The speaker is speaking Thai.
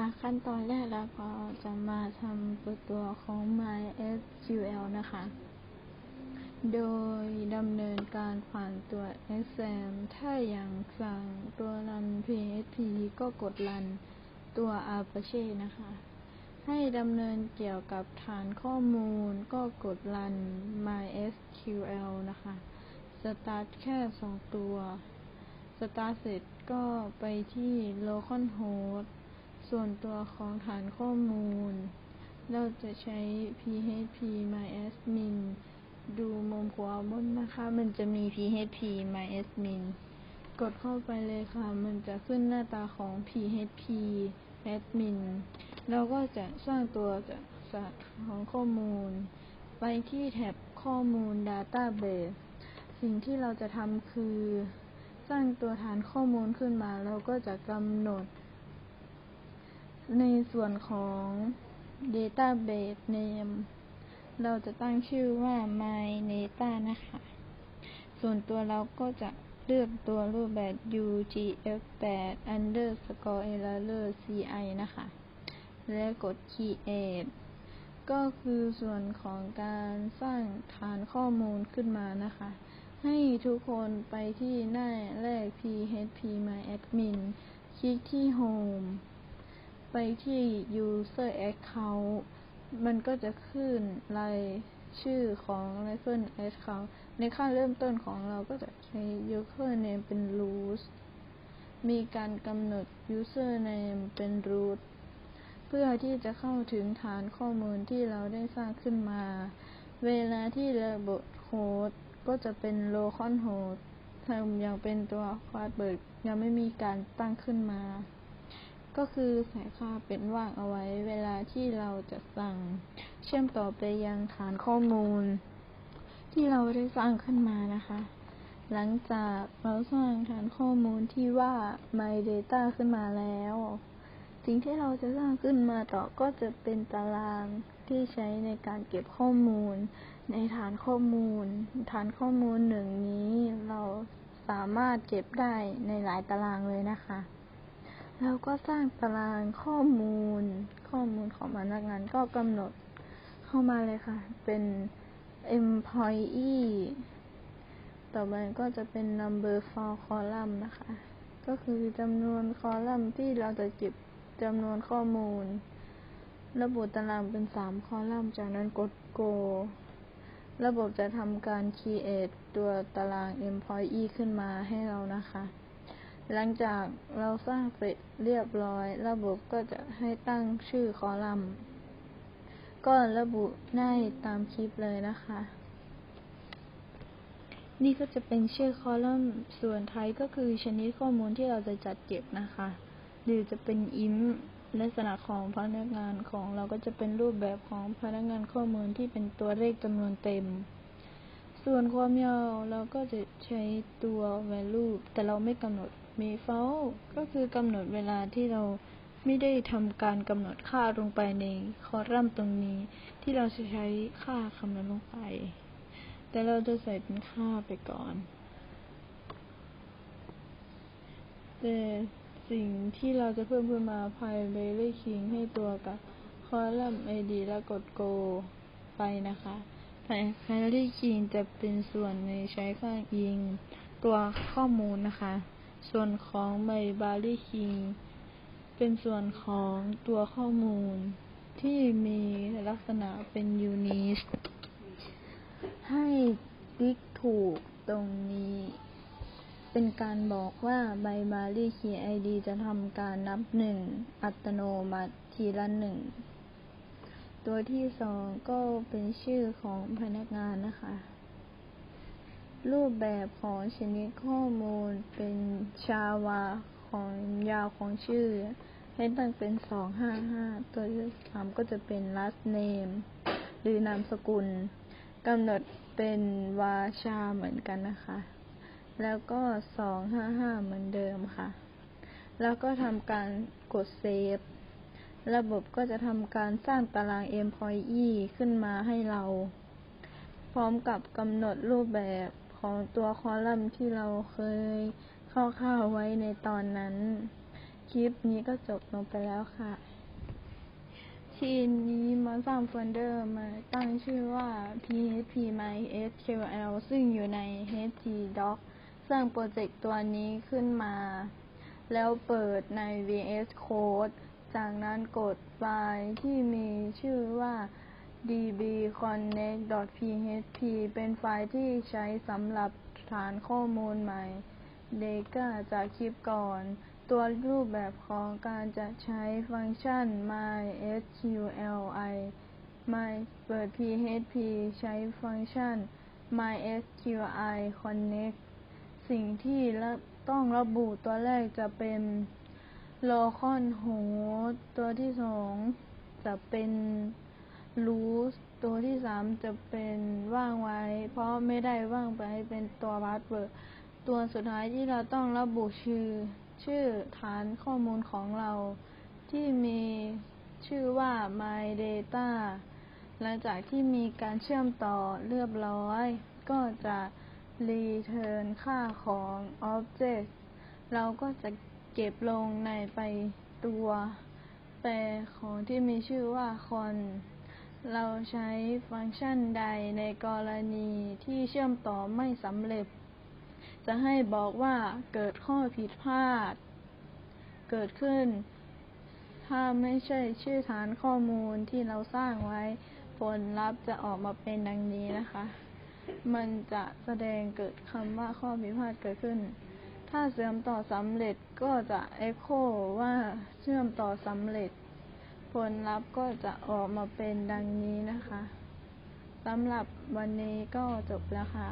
ค่ะขั้นตอนแรกเราก็จะมาทำตัวตัวของ MySQL นะคะ โดยดำเนินการผ่านตัว exam ถ้าอย่างสั่งตัวรัน php ก็กดรันตัว apache นะคะ ให้ดำเนินเกี่ยวกับฐานข้อมูลก็กดรัน MySQL นะคะ start แค่สองตัว start เสร็จก็ไปที่ localhost ส่วนตัวของฐานข้อมูล เราจะใช้ php myadmin ดูมุมขวาบนนะคะ มันจะมี php myadmin กดเข้าไปเลยค่ะ มันจะขึ้นหน้าตาของ php admin เราก็จะสร้างตัวจากสัตว์ของข้อมูล ไปที่แท็บข้อมูล database สิ่งที่เราจะทำคือ สร้างตัวฐานข้อมูลขึ้นมา เราก็จะกำหนด ในส่วนของ database name เราจะตั้งชื่อว่า my data นะคะ ส่วนตัวเราก็จะเลือกตัวรูปแบบ UGF8 underscore error ci นะคะ และกด create ก็คือส่วนของการสร้างฐานข้อมูลขึ้นมานะคะ ให้ทุกคนไปที่หน้าแรก php myadmin คลิกที่ home ไปที่ user account มันก็จะขึ้นรายชื่อของ user account ในขั้นเริ่มต้นของเราก็จะใช้ username เป็น root มีการกำหนด username เป็น root เพื่อที่จะเข้าถึงฐานข้อมูลที่เราได้สร้างขึ้นมา เวลาที่ระบบโฮสต์ก็จะเป็น localhost ทำยังเป็นตัวพาสเวิร์ดยังไม่มีการตั้งขึ้นมา ก็คือใส่ค่าเป็นว่างเอาไว้เวลาที่เราจะสั่ง เชื่อมต่อไปยังฐานข้อมูล ที่เราได้สร้างขึ้นมานะคะ หลังจากเราสร้างฐานข้อมูลที่ว่า my data ขึ้นมาแล้ว สิ่งที่เราจะสร้างขึ้นมาต่อก็จะเป็นตารางที่ใช้ในการเก็บข้อมูล ในฐานข้อมูล ฐานข้อมูลหนึ่งนี้เราสามารถเก็บได้ในหลายตารางเลยนะคะ เราก็สร้างตารางข้อมูล ข้อมูลของพนักงานก็กำหนดเข้ามาเลยค่ะ เป็น employee ต่อไปก็จะเป็น number for column นะคะ ก็คือจำนวนคอลัมน์ที่เราจะเก็บจำนวนข้อมูล ระบบตารางเป็นสามคอลัมน์ จากนั้นกด go ระบบจะทำการ create ตัวตาราง employee ขึ้นมาให้เรานะคะ หลังจากเราสร้างเสร็จเรียบร้อย ระบบก็จะให้ตั้งชื่อคอลัมน์ก็ระบุได้ตามคลิปเลยนะคะ นี่ก็จะเป็นชื่อคอลัมน์ส่วนไทยก็คือชนิดข้อมูลที่เราจะจัดเก็บนะคะ หรือจะเป็นอิมลักษณะของพนักงานของเราก็จะเป็นรูปแบบของพนักงานข้อมูลที่เป็นตัวเลขจำนวนเต็ม ส่วนความยาวเราก็จะใช้ตัว value แต่เราไม่กำหนด มีเฝ้าก็คือกำหนดเวลาที่เราไม่ได้ทำการกำหนดค่าลงไปในคอลัมน์ตรงนี้ ที่เราจะใช้ค่าคำนวณลงไป แต่เราจะใส่เป็นค่าไปก่อนแต่สิ่งที่เราจะเพิ่มขึ้นมาภายเบลลี่คิงให้ตัวกับคอลัมน์ id แล้วกด go ไปนะคะภายเบลลี่คิงจะเป็นส่วนในใช้ข้างอิงตัวข้อมูลนะคะ ส่วนของไมบารีคิง เป็นส่วนของตัวข้อมูลที่มีลักษณะเป็นยูนิสให้ติ๊กถูกตรงนี้ เป็นการบอกว่าใบบารีคีไอดีจะทำการนับหนึ่งอัตโนมัติทีละหนึ่ง ตัวที่สองก็เป็นชื่อของพนักงานนะคะ รูปแบบของชนิดข้อมูลเป็นชาวาของยาวของชื่อ ให้ตั้งเป็นสองห้าห้าตัวที่สามก็จะเป็น last name หรือนามสกุลกำหนดเป็นวาชาเหมือนกันนะคะ แล้วก็สองห้าห้าเหมือนเดิมค่ะ แล้วก็ทำการกดเซฟระบบก็จะทำการสร้างตาราง employee ขึ้นมาให้เรา พร้อมกับกำหนดรูปแบบ ของตัวคอลัมน์ที่เราเคยคร่าวๆไว้ในตอนนั้น คลิปนี้ก็จบลงไปแล้วค่ะ ทีนี้มาสร้างโฟลเดอร์มาตั้งชื่อว่า php mysql ซึ่งอยู่ใน htdoc สร้างโปรเจกต์ตัวนี้ขึ้นมา แล้วเปิดใน VS Code จากนั้นกดไฟล์ที่มีชื่อว่า dbconnect.php เป็นไฟล์ที่ใช้สำหรับฐานข้อมูลใหม่ Data จากคลิปก่อน ตัวรูปแบบของการจะใช้ฟังก์ชัน mysqli my เปิด php ใช้ฟังก์ชัน mysqli connect สิ่งที่ต้องระบุตัวแรกจะเป็น localhost ตัวที่สองจะเป็น root ตัวที่สามจะเป็นว่างไว้ เพราะไม่ได้ว่างไปเป็นตัวพาสเวิร์ดตัวสุดท้ายที่เราต้องระบุชื่อ ชื่อฐานข้อมูลของเรา ที่มีชื่อว่า my data หลังจากที่มีการเชื่อมต่อเรียบร้อย ก็จะ return ค่าของ object เราก็จะเก็บลงในไปตัว แปรของที่มีชื่อว่า con เราใช้ฟังก์ชันใดในกรณีที่เชื่อมต่อไม่สำเร็จ จะให้บอกว่าเกิดข้อผิดพลาด เกิดขึ้น ถ้าไม่ใช่ชื่อฐานข้อมูลที่เราสร้างไว้ ผลลัพธ์จะออกมาเป็นดังนี้นะคะ มันจะแสดงเกิดคำว่าข้อผิดพลาดเกิดขึ้น ถ้าเชื่อมต่อสำเร็จก็จะ echo ว่าเชื่อมต่อสำเร็จ ผลลัพธ์ก็จะออกมาเป็นดังนี้นะคะสำหรับวันนี้ก็จบแล้วค่ะ